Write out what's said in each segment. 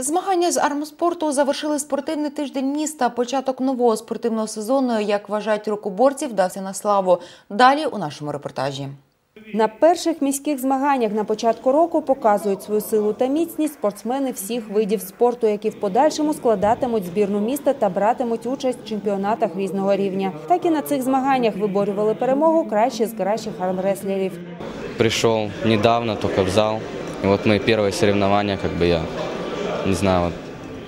Змагання з армспорту завершили спортивний тиждень міста. Початок нового спортивного сезону, як вважають рукоборці, вдався на славу. Далі у нашому репортажі. На перших міських змаганнях на початку року показують свою силу та міцність спортсмени всіх видів спорту, які в подальшому складатимуть збірну міста та братимуть участь в чемпіонатах різного рівня. Так і на цих змаганнях виборювали перемогу кращі з кращих армреслерів. Пришел недавно только в зал. И вот мои первые соревнования, как бы я, не знаю, вот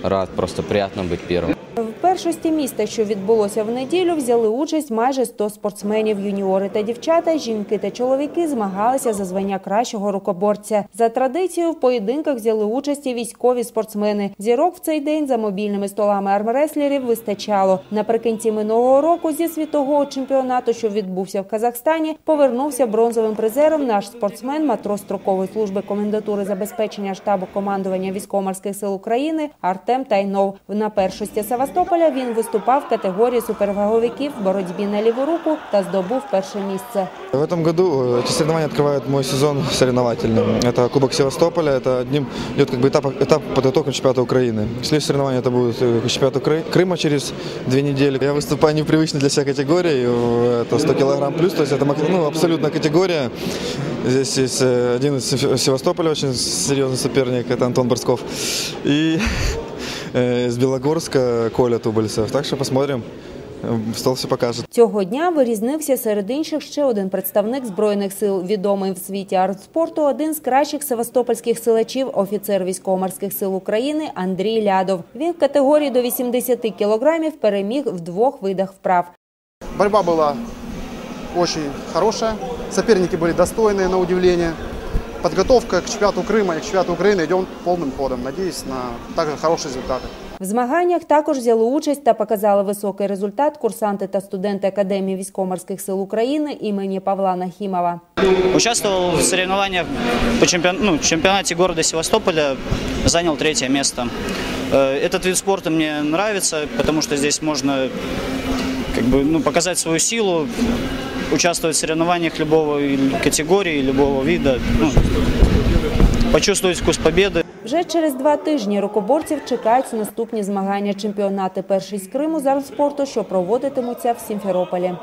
рад, просто приятно быть первым. В першості міста, що відбулося в неділю, взяли участь майже 100 спортсменів. Юніори та дівчата, жінки та чоловіки змагалися за звання кращого рукоборця. За традицією в поєдинках взяли участь і військові спортсмени. Зірок в цей день за мобільними столами армреслерів вистачало. Наприкінці минулого року зі світового чемпіонату, що відбувся в Казахстані, повернувся бронзовим призером наш спортсмен, матрос строкової служби комендатури забезпечення штабу командування військово-морських сил України Артем Тайнов. На першості Севастополя він виступав в категорії суперваговиків в боротьбі на ліву руку та здобув перше місце. В этом году э, эти соревнования открывают мой сезон соревновательный. Это Кубок Севастополя, это одним идет как бы этап, этап подготовки к чемпионату Украины. Следующее соревнование это будет э, к чемпионату Кры- Крыма через две недели. Я выступаю не в привычной для себя категории, э, это 100 килограмм плюс, то есть это мак- ну, абсолютная категория. Здесь есть э, один из Сев- Севастополя, очень серьезный соперник, это Антон Борсков. И э, из Белогорска Коля Тубальцев. Так что посмотрим, Э, стол все покажет. Цього дня вирізнився серед інших ще один представник збройних сил, відомий в світі артспорту, один з кращих севастопольських силачів, офіцер військово-морських сил України Андрій Лядов. Він в категорії до 80 кілограмів переміг в двох видах вправ. Борьба была очень хорошая. Соперники были достойные, на удивление. Подготовка к чемпионату Крыма и к чемпионату Украины идет полным ходом. Надеюсь на также хорошие результаты. В змаганнях також взяли участь та показали високий результат курсанти та студенти Академії військово-морських сил України імені Павла Нахімова. Участвовал в соревнованиях по чемпион- ну, чемпионате города Севастополя, занял третье место. Э, Этот вид спорта мне нравится, потому что здесь можно как бы, ну, показать свою силу, участвовать в соревнованиях любого категории, любого вида, ну, почувствовать вкус победы. Вже через два тижні рукоборців чекають наступні змагання чемпіонати перший з Криму з армспорту, що проводитимуться в Сімферополі.